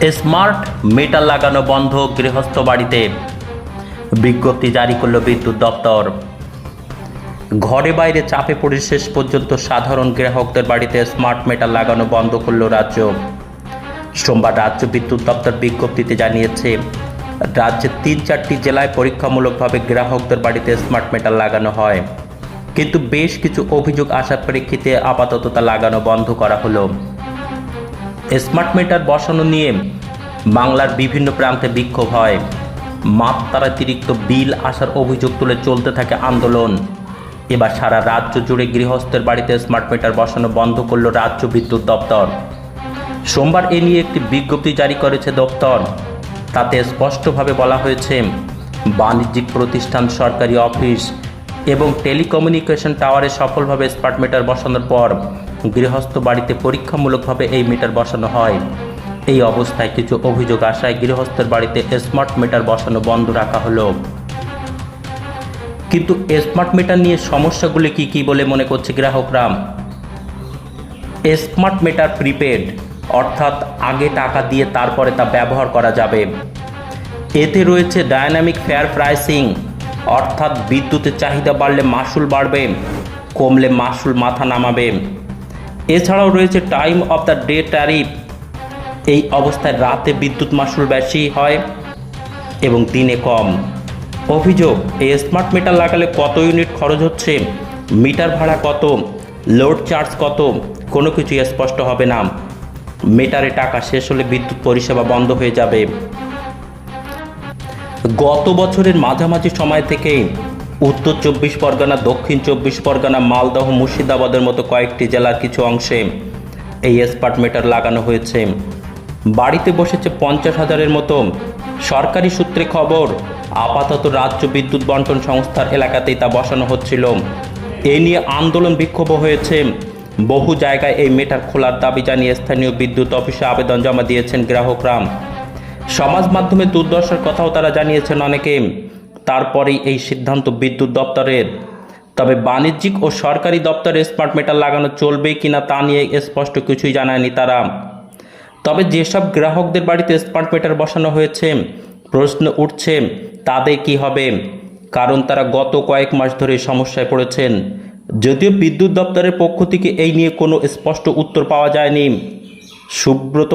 Smart meter লাগানো বন্ধ গৃহস্থ বাড়িতে। বিজ্ঞপ্তি জারি করল বিদ্যুৎ দপ্তর। ঘরে বাইরে চাপে পড়ে শেষ পর্যন্ত সাধারণ গ্রাহকদের বাড়িতে স্মার্ট মিটার লাগানো বন্ধ করল রাজ্য। সোমবার রাজ্য বিদ্যুৎ দপ্তর বিজ্ঞপ্তিতে জানিয়েছে, রাজ্যের তিন চারটি জেলায় পরীক্ষামূলকভাবে গ্রাহকদের বাড়িতে স্মার্ট মিটার লাগানো হয়। কিন্তু বেশ কিছু অভিযোগ আসার প্রেক্ষিতে আপাতত তা লাগানো বন্ধ করা হলো। স্মার্ট মিটার বসানো নিয়ে বাংলার বিভিন্ন প্রান্তে বিক্ষোভ হয়। মাত্রাতিরিক্ত বিল আসার অভিযোগ তুলে চলতে থাকে আন্দোলন। এবার সারা রাজ্য জুড়ে গৃহস্থের বাড়িতে স্মার্ট মিটার বসানো বন্ধ করল রাজ্য বিদ্যুৎ দপ্তর। সোমবার এ নিয়ে একটি বিজ্ঞপ্তি জারি করেছে দপ্তর। তাতে স্পষ্টভাবে বলা হয়েছে, বাণিজ্যিক প্রতিষ্ঠান, সরকারি অফিস এবং টেলিকমিউনিকেশন টাওয়ারে সফলভাবে স্মার্ট মিটার বসানোর পর গৃহস্থ বাড়িতে পরীক্ষামূলকভাবে এই মিটার বসানো হয়। এই অবস্থায় কিছু অভিযোগ আসায় গৃহস্থের বাড়িতে স্মার্ট মিটার বসানো বন্ধ রাখা হলো। কিন্তু স্মার্ট মিটার নিয়ে সমস্যাগুলি কি কি বলে মনে করছে গ্রাহকরা? স্মার্ট মিটার প্রিপেড, অর্থাৎ আগে টাকা দিয়ে তারপরে তা ব্যবহার করা যাবে। এতে রয়েছে ডায়নামিক ফেয়ার প্রাইসিং অর্থাৎ বিদ্যুতের চাহিদা বাড়লে মাসুল বাড়বে, কমলে মাসুল মাথা নামাবে। এছাড়াও রয়েছে time of the day tariff এই অবস্থায় রাতে বিদ্যুৎ মাসুল বেশি হয় এবং দিনে কম। অভিযোগ, এই স্মার্ট মিটার লাগালে কত ইউনিট খরচ হচ্ছে? মিটার ভাড়া কত? লোড চার্জ কত? কোনো কিছু স্পষ্ট হবে না। মিটারে টাকা শেষ হলে বিদ্যুৎ পরিষেবা বন্ধ হয়ে যাবে। গত বছরের মাঝামাঝি সময় থেকে উত্তর চব্বিশ পরগনা, দক্ষিণ চব্বিশ পরগনা, মালদহ, মুর্শিদাবাদের মতো কয়েকটি জেলার কিছু অংশে এই স্মার্ট মিটার লাগানো হয়েছে। বাড়িতে বসেছে পঞ্চাশ হাজারের মতো সরকারি সূত্রে খবর, আপাতত রাজ্য বিদ্যুৎ বন্টন সংস্থার এলাকাতেই তা বসানো হচ্ছিল। এই নিয়ে আন্দোলন বিক্ষোভ হয়েছে। বহু জায়গায় এই মিটার খোলার দাবি জানিয়ে স্থানীয় বিদ্যুৎ অফিসে আবেদন জমা দিয়েছেন গ্রাহকরা। সমাজ মাধ্যমে দুর্দশার কথাও তারা জানিয়েছেন অনেকে। তারপরেই এই সিদ্ধান্ত বিদ্যুৎ দপ্তরের। তবে বাণিজ্যিক ও সরকারি দপ্তরে স্মার্ট মিটার লাগানো চলবে কিনা তা নিয়ে স্পষ্ট কিছুই জানায়নি তারা। তবে যেসব গ্রাহকদের বাড়িতে স্মার্ট মিটার বসানো হয়েছে, প্রশ্ন উঠছে, তাদের কি হবে? কারণ তারা গত কয়েক মাস ধরে সমস্যায় পড়েছেন। যদিও বিদ্যুৎ দপ্তরের পক্ষ থেকে এই নিয়ে কোনো স্পষ্ট উত্তর পাওয়া যায়নি। সুব্রত